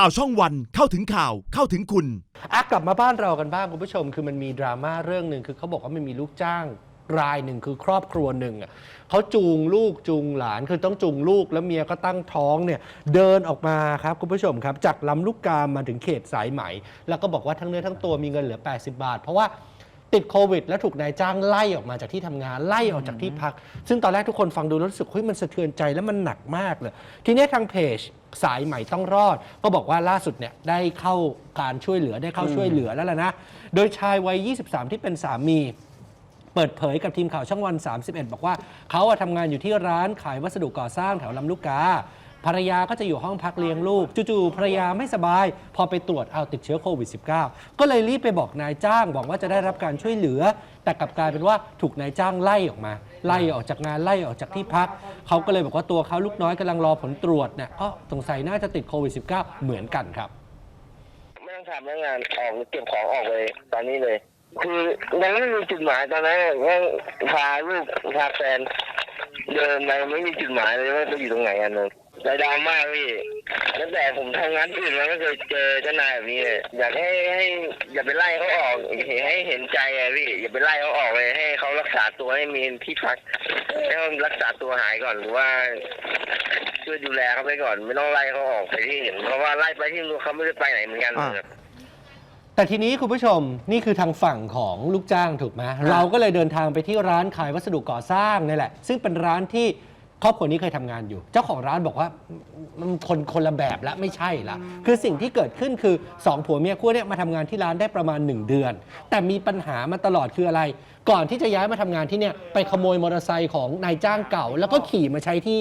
ข่าวช่องวันเข้าถึงข่าวเข้าถึงคุณ อะกลับมาบ้านเรากันบ้างคุณผู้ชม คือมันมีดราม่าเรื่องหนึ่งคือเขาบอกว่ามันมีลูกจ้างรายหนึ่งคือครอบครัวหนึ่งอะเขาจูงลูกจูงหลานคือต้องจูงลูกแล้วเมียก็ตั้งท้องเนี่ยเดินออกมาครับคุณผู้ชมครับ จากลำลูกกามาถึงเขตสายไหม แล้วก็บอกว่าทั้งเนื้อทั้งตัวมีเงินเหลือ 80 บาท เพราะว่า ติดโควิด แล้วถูกนายจ้างไล่ออกมาจากที่ทำงานไล่ออกจากที่พัก ซึ่งตอนแรกทุกคนฟังดูแล้วรู้สึกเฮ้ยมันสะเทือนใจแล้วมันหนักมากเลย ทีนี้ทางเพจสายใหม่ต้องรอด ก็บอกว่าล่าสุดเนี่ยได้เข้าการช่วยเหลือได้เข้าช่วยเหลือแล้วล่ะนะ โดยชายวัย 23 ที่เป็นสามี เปิดเผยกับทีมข่าวช่องวัน 31 บอกว่าเขาอะทำงานอยู่ที่ร้านขายวัสดุก่อสร้างแถวลำลูกกา ภรรยาก็จะอยู่ห้องพักเลี้ยงลูกจู่ๆภรรยาไม่สบาย พอไปตรวจเอาติดเชื้อโควิด -19 ก็เลยรีบไปบอกนายจ้างหวังว่าจะได้รับการช่วยเหลือ แต่กลับกลายเป็นว่าถูกนายจ้างไล่ออกมา ไล่ออกจากงานไล่ออกจากที่พัก เขาก็เลยบอกว่าตัวเขาลูกน้อยกำลังรอผลตรวจเนี่ยก็สงสัยน่าจะติดโควิด -19 เหมือนกันครับ ไม่ต้องทำแล้วงานออกเก็บของออกเลยตอนนี้เลย คือยังไม่มีจุดหมายตอนนั้นแม่งพาลูกพาแฟน เดินไปไม่มีจุดหมายเลยว่าจะอยู่ตรงไหนกันเลย ใจดำมากพี่ตั้งแต่ผมทำงานที่อื่นมาไม่เคยเจอเจ้านายแบบนี้เลยอยากให้ให้อย่าไปไล่เขาออกให้เห็นใจอะพี่อย่าไปไล่เขาออกเลยให้เขารักษาตัวให้มีที่พักให้เขารักษาตัวหายก่อนหรือว่าช่วยดูแลเขาไปก่อน ไม่ต้องไล่เขาออกไปที่อื่นเพราะว่าไล่ไปที่นู้นเขาไม่ได้ไปไหนเหมือนกันอ่าแต่ทีนี้คุณผู้ชมนี่คือทางฝั่งของลูกจ้างถูกไหมเราก็เลยเดินทางไปที่ร้านขายวัสดุก่อสร้างนี่แหละ ซึ่งเป็นร้านที่ ครอบครัวนี้เคยทำงานอยู่ เจ้าของร้านบอกว่ามันคนคนละแบบและไม่ใช่ละคือสิ่งที่เกิดขึ้นคือสองผัวเมียคู่เนี่ยมาทำงานที่ร้านได้ประมาณ 1 เดือน แต่มีปัญหามาตลอดคืออะไร ก่อนที่จะย้ายมาทำงานที่เนี่ยไปขโมยมอเตอร์ไซค์ของนายจ้างเก่า แล้วก็ขี่มาใช้ที่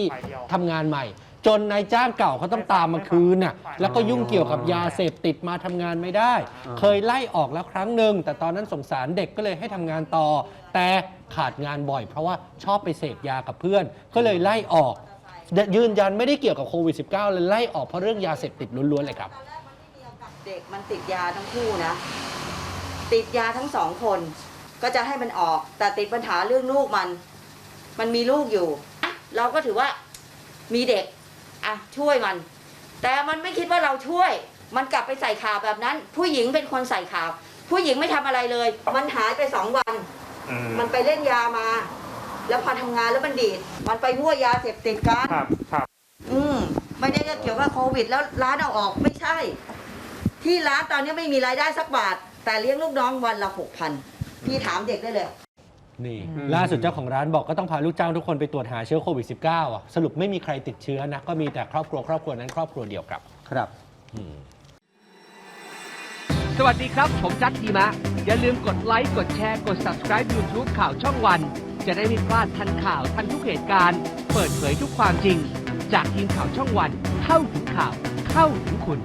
ทำงานใหม่ จนนายจ้างเก่าเขาต้องตามมาคืนน่ะแล้วก็ยุ่งเกี่ยวกับยาเสพติดมาทำงานไม่ได้ เคยไล่ออกแล้วครั้งหนึ่งแต่ตอนนั้นสงสารเด็กก็เลยให้ทำงานต่อ แต่ขาดงานบ่อย เพราะว่าชอบไปเสพยากับเพื่อน ก็เลยไล่ออก ยืนยันไม่ได้เกี่ยวกับโควิด -19 เลยไล่ออกเพราะเรื่องยาเสพติดล้วนๆเลยครับเด็กมันติดยาทั้งคู่นะ ติดยาทั้งสองคน ก็จะให้มันออก แต่ติดปัญหาเรื่องลูกมัน มันมีลูกอยู่อะเราก็ถือว่ามีเด็ก อะช่วยมัน แต่มันไม่คิดว่าเราช่วย มันกลับไปใส่ข่าวแบบนั้น ผู้หญิงเป็นคนใส่ข่าว ผู้หญิงไม่ทำอะไรเลย มันหายไปสองวันมันไปเล่นยามา แล้วพอทำงานแล้วมันดีด มันไปมั่วยาเสพติดกัน ครับครับอืมไม่ได้เกี่ยวกับโควิด แล้วร้านเอาออกไม่ใช่ ที่ร้านตอนนี้ไม่มีรายได้สักบาท แต่เลี้ยงลูกน้องวันละหกพันพี่ถามเด็กได้เลย นี่อืมล่าสุดเจ้าของร้านบอกก็ต้องพาลูกจ้างทุกคนไปตรวจหาเชื้อโควิด -19 อะสรุปไม่มีใครติดเชื้อนะ ก็มีแต่ครอบครัวครอบครัวนั้นครอบครัวเดียวครับ ครับอืมสวัสดีครับ ผมจัดทีมะ อย่าลืมกดไลค์ กดแชร์ กด subscribe YouTube ข่าวช่องวัน จะได้ไม่พลาดทันข่าวทันทุกเหตุการณ์ เปิดเผยทุกความจริง จากทีมข่าวช่องวัน เข้าถึงข่าว เข้าถึงคุณ